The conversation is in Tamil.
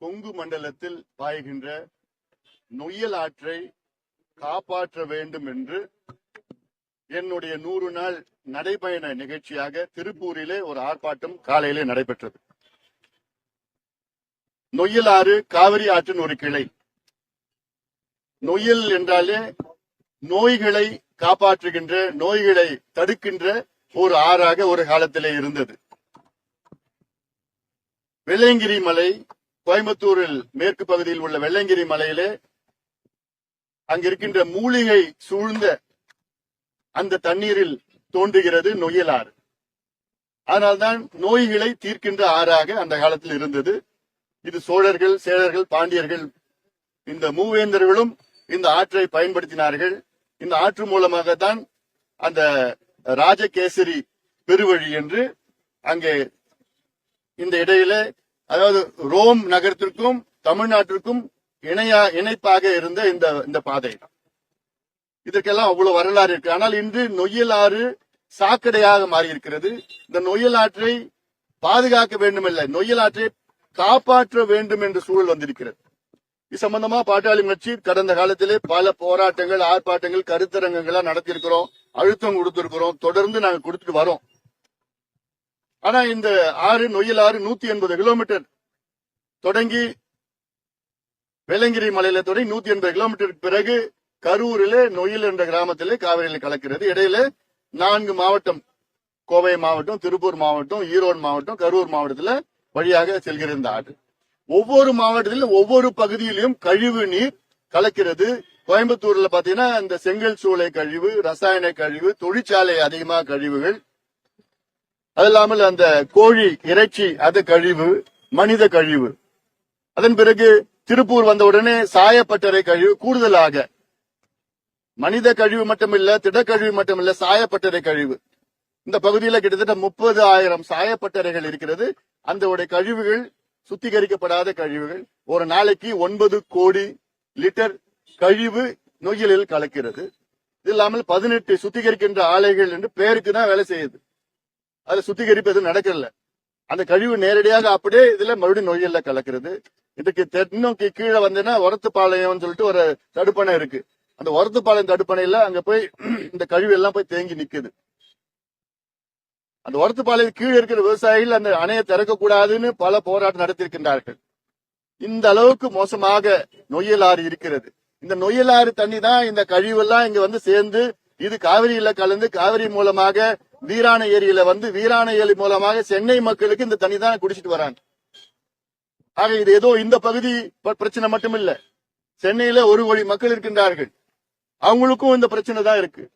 கொங்கு மண்டலத்தில் பாய்கின்ற நொய்யல் ஆற்றை காப்பாற்ற வேண்டும் என்று என்னுடைய நூறு நாள் நடைபயண நிகழ்ச்சியாக திருப்பூரிலே ஒரு ஆர்ப்பாட்டம் காலையிலே நடைபெற்றது. நொய்யல் ஆறு காவிரி ஆற்றின் ஒரு கிளை. நொய்யல் என்றாலே நோய்களை காப்பாற்றுகின்ற நோய்களை தடுக்கின்ற ஒரு ஆறாக ஒரு காலத்திலே இருந்தது. வெள்ளங்கிரி மலை கோயம்புத்தூரில் மேற்கு பகுதியில் உள்ள வெள்ளங்கிரி மலையிலே அங்க இருக்கின்ற மூலிகை சூழ்ந்த அந்த தண்ணீரில் தோன்றுகிறது நொய்யலாறு. அதனால்தான் நோய்களை தீர்க்கின்ற ஆறாக அந்த காலத்தில் இருந்தது. இது சோழர்கள் சேழர்கள் பாண்டியர்கள் இந்த மூவேந்தர்களும் இந்த ஆற்றை பயன்படுத்தினார்கள். இந்த ஆற்று மூலமாகத்தான் அந்த ராஜகேசரி பெருவழி என்று அங்கே இந்த இடையில அதாவது ரோம் நகரத்திற்கும் தமிழ்நாட்டிற்கும் இணையா இணைப்பாக இருந்த இந்த இந்த பாதை இதற்கெல்லாம் அவ்வளவு வரலாறு இருக்கு. ஆனால் இன்று நொய்யல் ஆறு சாக்கடையாக மாறி இருக்கிறது இந்த நொய்யல் ஆற்றை பாதுகாக்க வேண்டுமல்ல. நொய்யல் ஆற்றை காப்பாற்ற வேண்டும் என்ற சூழல் வந்திருக்கிறது. இது சம்பந்தமா பாட்டாளி கட்சி கடந்த காலத்திலே பல போராட்டங்கள் ஆர்ப்பாட்டங்கள் கருத்தரங்கங்கள்லாம் நடத்தியிருக்கிறோம். அழுத்தம் கொடுத்திருக்கிறோம். தொடர்ந்து நாங்க கொடுத்துட்டு வரோம். ஆனா இந்த ஆறு நொய்யல் ஆறு நூத்தி எண்பது கிலோமீட்டர் தொடங்கி வேளங்கிரி மலையில தொடங்கி நூத்தி எண்பது கிலோமீட்டருக்கு பிறகு கரூரிலே நொயில் என்ற கிராமத்திலே காவிரியில் கலக்கிறது. இடையில நான்கு மாவட்டம் கோவை மாவட்டம் திருப்பூர் மாவட்டம் ஈரோடு மாவட்டம் கரூர் மாவட்டத்துல வழியாக செல்கிற இந்த ஆறு ஒவ்வொரு மாவட்டத்திலும் ஒவ்வொரு பகுதியிலும் கழிவு நீர் கலக்கிறது. கோயம்புத்தூர்ல பாத்தீங்கன்னா இந்த செங்கல் சூளை கழிவு ரசாயன கழிவு தொழிற்சாலை அதிகமாக கழிவுகள் அது இல்லாமல் அந்த கோழி இறைச்சி அது கழிவு மனித கழிவு. அதன் பிறகு திருப்பூர் வந்த உடனே சாயப்பட்டறை கழிவு கூடுதலாக. மனித கழிவு மட்டுமில்ல திடக்கழிவு மட்டுமில்ல சாயப்பட்டறை கழிவு. இந்த பகுதியில கிட்டத்தட்ட முப்பது ஆயிரம் சாயப்பட்டறைகள் இருக்கிறது. அந்த உடைய கழிவுகள் சுத்திகரிக்கப்படாத கழிவுகள் ஒரு நாளைக்கு ஒன்பது கோடி லிட்டர் கழிவு நொய்யலில் கலக்கிறது. இது இல்லாமல் பதினெட்டு சுத்திகரிக்கின்ற ஆலைகள் என்று பெயருக்கு தான் வேலை செய்யுது. அதுல சுத்திகரிப்பு எதுவும் நடக்கல. அந்த கழிவு நேரடியாக அப்படியே இதுல மறுபடியும் நொய்யல்ல கலக்கிறது. இதுக்கு தென்னோக்கி கீழே வந்தேன்னா ஒரத்துப்பாளையம்னு சொல்லிட்டு ஒரு தடுப்பணை இருக்கு. அந்த ஒரத்துப்பாளையம் தடுப்பணையில அங்க போய் இந்த கழிவு எல்லாம் போய் தேங்கி நிக்குது. அந்த ஒரத்துப்பாளையம் கீழே இருக்கிற விவசாயிகள் அந்த அணையை திறக்க கூடாதுன்னு பல போராட்டம் நடத்தியிருக்கின்றார்கள். இந்த அளவுக்கு மோசமாக நொய்யலாறு இருக்கிறது. இந்த நொய்யலாறு தண்ணி தான் இந்த கழிவெல்லாம் இங்க வந்து சேர்ந்து இது காவிரியில கலந்து காவிரி மூலமாக வீராண ஏரியில வந்து வீராண ஏரி மூலமாக சென்னை மக்களுக்கு இந்த தண்ணி தான் குடிச்சிட்டு வராங்க. ஆக இது ஏதோ இந்த பகுதி ப- பிரச்சனை மட்டும் இல்ல சென்னையில ஒரு கோடி மக்கள் இருக்கின்றார்கள். அவங்களுக்கும் இந்த பிரச்சனை தான் இருக்கு.